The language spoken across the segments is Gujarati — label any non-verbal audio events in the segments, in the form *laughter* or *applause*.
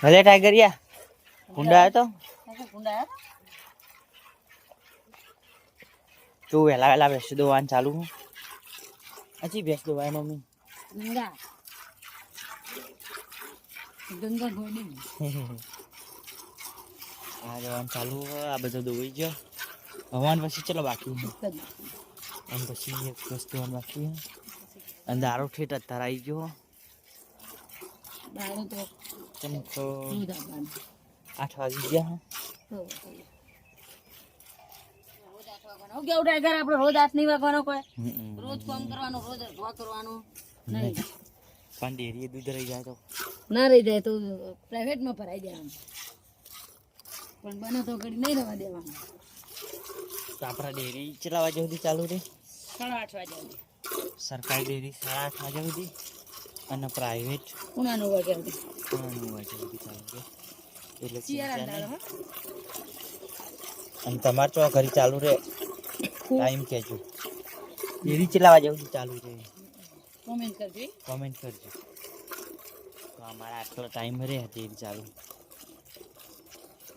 ભલે ટાઈગરિયા ગુંડા આવ્યો તો તું વહેલા વહેલા ભેંસ દોવાનું ચાલુ હું. હજી ભેંસ દોવાય મમ્મી. આ દોવાનું ચાલુ આ બધો દોવાઈ ગયો. ભગવાન પછી ચલો બાકી. અને પછી એક વસ્તુ બાકી અને દારૂ ઠેઠ અત્યારે આવી ગયો તો ચમ તો આઠ વાગી ગયા આપણે રોજ હાથ નહીં વાગવાનો કોઈ. રોજ કામ કરવાનું રોજ અઠવા કરવાનું નહીં પણ ડેરીએ દૂધ રહી જાય તો ના રહી જાય તો પ્રાઇવેટમાં ભરાઈ દેવાનું પણ બને તો ઘડી નહીં રહેવા દેવાનું તો આપણા ડેરી કેટલા વાગ્યા સુધી ચાલુ રહે સાડા આઠ વાગ્યા સરકારી ડેરી સાડા આઠ વાગ્યા સુધી અને પ્રાઇવેટ એટલે. અને તમારે તો ઘરે ચાલુ રહે. ટાઈમ કહેજો. એવી વાગ્યા સુધી ચાલુ રહે? કોમેન્ટ કરજો. કોમેન્ટ કરજો. તો અમારા આટલો ટાઈમ રહે ડેરી ચાલુ.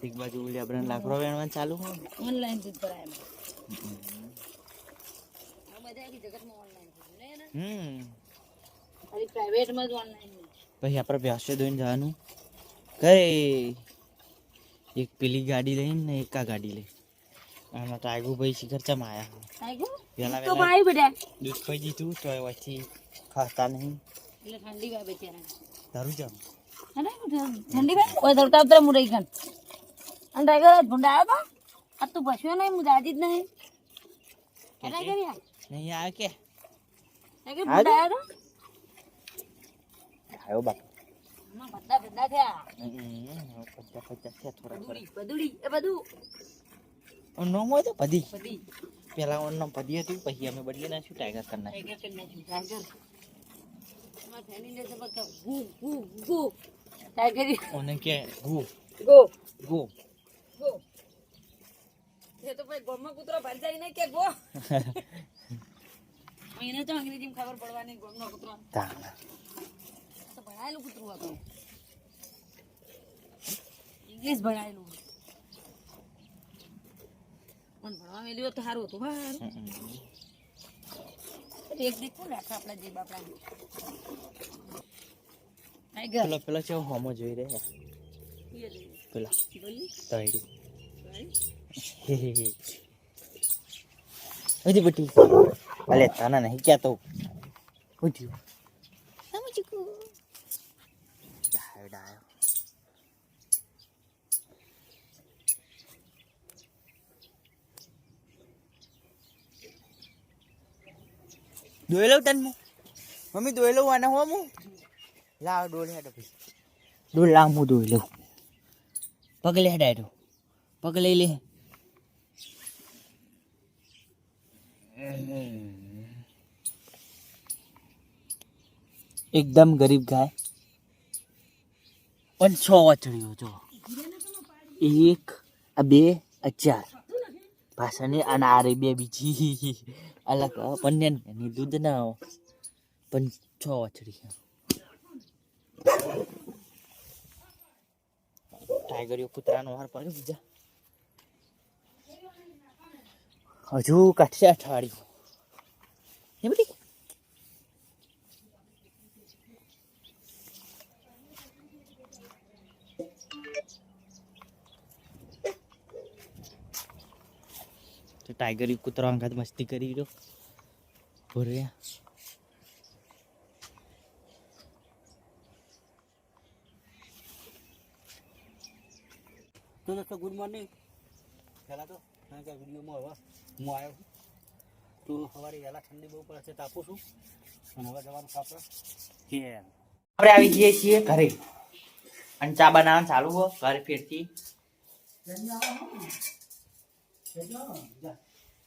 એક બાજુ ઓલી આપણે લાકડો વેણવાનું ચાલુ હોય ઓનલાઈન દૂધ ભરાય એમાં. આ બધા આખી જગતમાં ઓનલાઈન થઈ ગયું ને. હમ. ખાલી પ્રાઇવેટમાં જ ઓનલાઈન પછી આપણે વ્યાસે દોઈને જવાનું. કરે એક પેલી ગાડી લઈને ને એક આ ગાડી લઈ અને ટાઈગુ ભાઈ શિખર ચમ આયા ટાઈગુ તો ભાઈ બેટા દૂધ ખાઈ દીધું તો પછી ખાતા નહીં. એટલે ઠંડી વા બેચારા દારૂ જમ ઠંડી. વા ઓય ધડકા ઉતરે મુરઈ ગન અને ટાઈગર ભૂંડા આવ્યો આ તું ભસ્યો નહીં હું દાદી જ નહીં. ટાઈગર યાર નહીં આવે કે? ટાઈગર ભૂંડા આવ્યો આવ્યો બાપ. બધા બધા થયા. થોડા એ બધું. નોમ હોય તો પધી બધી પેલા ઓન પધી હતું પછી અમે બદલી નાખ્યું ટાઈગર કરી નાખ્યું. ટાઈગર કરી નાખ્યું ટાઈગર ગુ ગુ ગુ. એ તો ભાઈ ગોમાં કૂતરો ભરી જાય ને કે ગો? *laughs* એને તો અંગ્રેજીમાં ખબર પડવાની ગોમનો કૂતરો. ભણાયેલું કૂતરું હતું. ઇંગ્લિશ ભણાયેલું પણ ભણવા મેલ્યું તો સારું હતું હા એક દીક કોણ રાખે આપણા જે બાપડા પેલો પેલો છે હોમો જોઈ રહ્યા. પેલા. બોલી. હજી બટી. અલે તાના નહીં ક્યાં તો હું થયું ડાયો ડાયો દોઈ લઉં તને મમ્મી દોઈ લઉં આને હો હું? લાવ ડોલ હેડો પછી ડોલ લાવ હું દોઈ લઉં. પગલે હેડાયો પગ લે. એકદમ ગરીબ ગાય. પણ છ વાછડીઓ જો. એક, આ બે, આ ચાર. પાછળની અને આ રહી બે બીજી. અલગ પન્યા એની દૂધ ના છ વાછડી ટાઈગરીઓ કૂતરાનો વાર પડ્યો બીજા હજુ કાઠિયા અઠવાડિયું એ બધી ટાઈગર કૂતરો અંગાત મસ્તી કરી રહ્યો ભર્યા તો દોસ્તો ગુડ મોર્નિંગ પહેલાં તો કારણ કે વિડીયોમાં હવે હું આવ્યો છું તો સવારે વહેલા ઠંડી બહુ પડે છે તાપું છું અને હવે જવાનું કાપડ આપણે આપણે આવી જઈએ છીએ ઘરે અને ચા બનાવવાનું ચાલુ હો ઘરે ફેરથી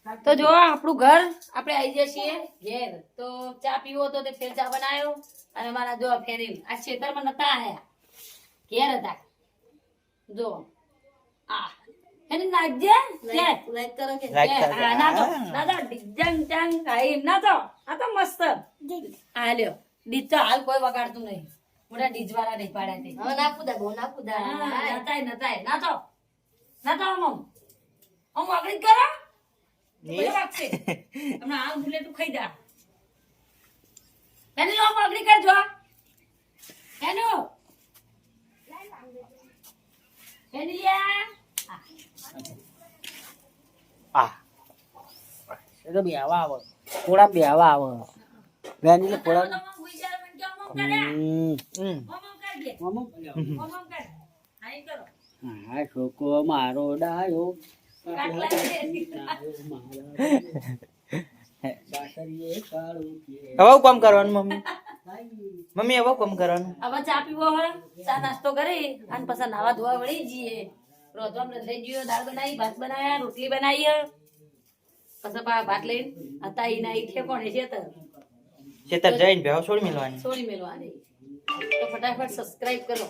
તો જો આપણું ઘર આપણે આવી જઈએ છીએ. ઘેર. તો ચા પીવો તો તે ફેર ચા બનાવ્યો અને મારા જો ફેરી આ ખેતરમાં નતા આયા. ઘેર હતા. જો આ. એને નાખજે. લાઈક કરો કે? Like કરજો. હા, ના તો હા. ના તો ડિજંગ જંગ આઈ ના તો. આ તો મસ્ત. આ લ્યો. ડીજ તો હાલ કોઈ વગાડતું નહીં. મોટા ડીજવાળા નહીં પાડ્યા તે. હવે ના કુદા બહુ ના કુદા નતાય નતાય. ના તો. ના તો આમ આમ. આગળ કરો. *laughs* હમણાં આ બુલેટ ખાઈ જા. એની આમ આગળ કરજો એનો. એની આ. એ તો બેહવા આવે. થોડા બેહવા આવે. બેની હા ઈ કરો. હા છોકો મારો ડાયો. હવે હું કામ કરવાનું મમ્મી? મમ્મી હવે કામ કરવાનું? હવે ચા પીવો હોય ચા નાસ્તો કરી અને પછી નાવા ધોવા વળી જઈએ. રોધવા રંધાઈ ગયો દાળ બનાવી ભાત બનાવ્યા રોટલી બનાવી પછી ભાત લઈને હતા ઈ ના ઈ ઠેકોણે છે તો ખેતર જઈને ભેવ છોડી મેળવાની છોડી મેળવાની તો ફટાફટ સબસ્ક્રાઇબ કરો.